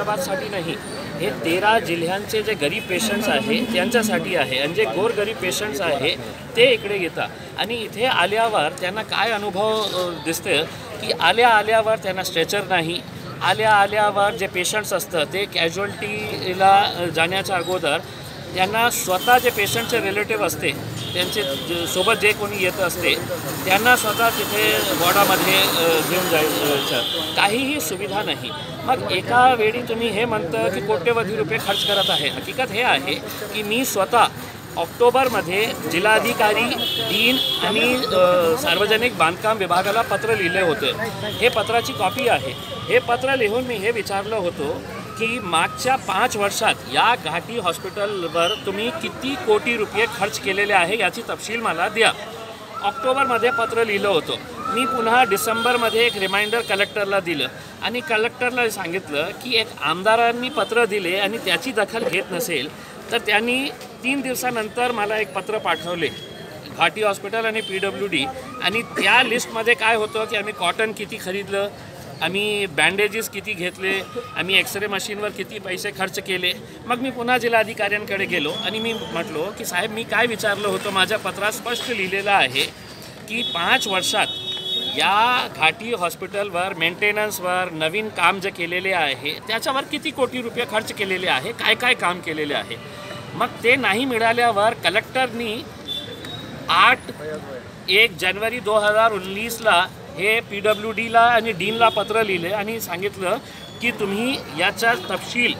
औरंगाबादसाठी नाही. हे तेरा जिल्ह्यांचे जे गरीब पेशंट्स आहे त्यांच्यासाठी आहे आणि जे गोरगरीब पेशंट्स आहे ते इकडे येतात. आणि इथे आल्यावर त्यांना काय अनुभव दिसतं की आल्या आल्यावर त्यांना स्ट्रेचर नाही. आल्या आल्यावर जे पेशंट्स असतं ते कॅज्युअल्टीला जाण्याच्या अगोदर त्यांना स्वतः जे पेशंटचे रिलेटिव्ह असते त्यांचे सोबत जे कोणी येत असते त्यांना स्वतः तिथे वॉर्डामध्ये घेऊन जायचं. काहीही सुविधा नाही. मग एका वेळी तुम्ही हे म्हणतं की कोट्यवधी रुपये खर्च करत आहे. हकीकत हे आहे की मी स्वतः ऑक्टोबरमध्ये जिल्हाधिकारी डीन आणि सार्वजनिक बांधकाम विभागाला पत्र लिहिले होते. हे पत्राची कॉपी आहे. हे पत्र लिहून मी हे विचारलं होतं की मागच्या पाच वर्षात या घाटी हॉस्पिटलवर तुम्ही किती कोटी रुपये खर्च केलेले आहे याची तपशील मला द्या. ऑक्टोबरमध्ये पत्र लिहिलं होतं. मी पुन्हा डिसेंबरमध्ये एक रिमाइंडर कलेक्टरला दिलं आणि कलेक्टरला सांगितलं की एक आमदारांनी पत्र दिले आणि त्याची दखल घेत नसेल तर त्यांनी तीन दिवसानंतर मला एक पत्र पाठवले. घाटी हॉस्पिटल आणि पी डब्ल्यू डी आणि त्या लिस्टमध्ये काय होतं की आम्ही कॉटन किती खरीदलं? आम्ही बँडेजेस किती घेतले आम्ही एक्सरे मशीनवर किती पैसे खर्च केले मग मी पुन्हा जिल्हाधिकाऱ्यांकडे गेलो आणि मी म्हटलो की साहेब मी काय विचारलं होतं? माझ्या पत्रात स्पष्ट लिहिलेलं आहे की पाच वर्षात या घाटी हॉस्पिटलवर मेंटेनन्सवर नवीन काम जे केलेले आहे त्याच्यावर किती कोटी रुपये खर्च केलेले आहे? काय काय काम केलेले आहे? मग ते नाही मिळाल्यावर कलेक्टरनी आठ एक जानेवारी दोन हजार उन्नीसला हे पी डब्ल्यू डीला आणि डीनला पत्र लिहिले आणि सांगितलं की तुम्ही याचा तपशील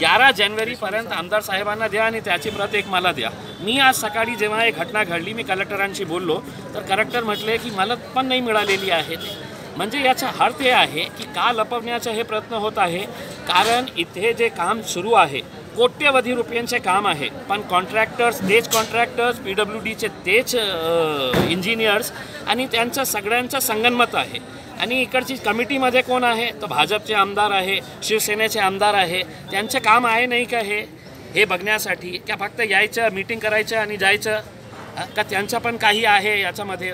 ग्यारा जानेवारीपर्यंत आमदार साहेबांना द्या आणि त्याची प्रत एक मला द्या. मी आज सकाळी जेव्हा एक घटना घडली मी कलेक्टरांशी बोललो तर कलेक्टर म्हटले की मला पण नाही मिळालेली आहे. म्हणजे याचा अर्थ हे आहे की का लपवण्याचा हे प्रयत्न होत आहे? कारण इथे जे काम सुरू आहे कोट्यवधी रुपयांचे काम आहे. पण कॉन्ट्रॅक्टर्स तेच कॉन्ट्रॅक्टर्स पी डब्ल्यू डीचे तेच इंजिनियर्स आणि त्यांचा सगळ्यांचं संगनमत आहे. आणि इकडची कमिटीमध्ये कोण आहे? तर भाजपचे आमदार आहे शिवसेनेचे आमदार आहे. त्यांचं काम आहे नाही का हे? हे बघण्यासाठी. का फक्त यायचं मीटिंग करायचं आणि जायचं? का त्यांचं पण काही आहे याच्यामध्ये?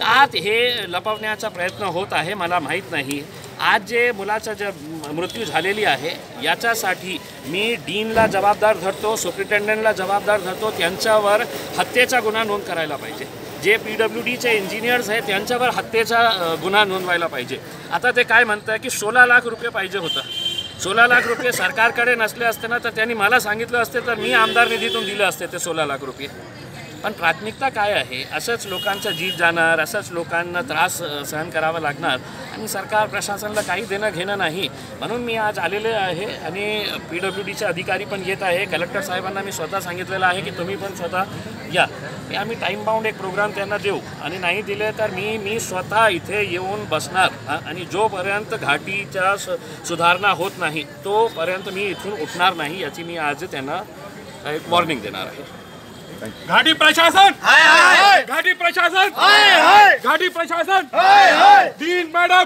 का हे लपवण्याचा प्रयत्न होत आहे मला माहीत नाही. आज जे मुलाचं जे मृत्यू झालेली आहे. याच्यासाठी मी डीनला जबाबदार धरतो सुप्रिटेंडंटला जबाबदार धरतो त्यांच्यावर हत्येचा गुन्हा नोंद करायला पाहिजे. जे पी डब्ल्यू डीचे इंजिनियर्स आहेत त्यांच्यावर हत्येचा गुन्हा नोंदवायला पाहिजे. आता ते काय म्हणतं की सोळा लाख रुपये पाहिजे होतं. सोळा लाख रुपये सरकारकडे नसले असते ना तर त्यांनी मला सांगितलं असते तर मी आमदार निधीतून दिलं असते ते सोळा लाख रुपये. पण प्राथमिकता काय आहे? असंच लोकांचा जीव जाणार असंच लोकांना त्रास सहन करावा लागणार आणि सरकार प्रशासनाला काही देणं घेणं नाही. म्हणून मी आज आलेले आहे आणि पी डब्ल्यू डीचे अधिकारी पण येत आहे. कलेक्टर साहेबांना मी स्वतः सांगितलेलं आहे की तुम्ही पण स्वतः या. आम्ही टाईम बाउंड एक प्रोग्राम त्यांना देऊ आणि नाही दिले तर मी मी स्वतः इथे येऊन बसणार आणि जोपर्यंत घाटीच्या सु सुधारणा होत नाही तोपर्यंत मी इथून उठणार नाही याची मी आज त्यांना एक वॉर्निंग देणार आहे. घाटी प्रशासन! घाटी प्रशासन! घाटी प्रशासन! Dean madam!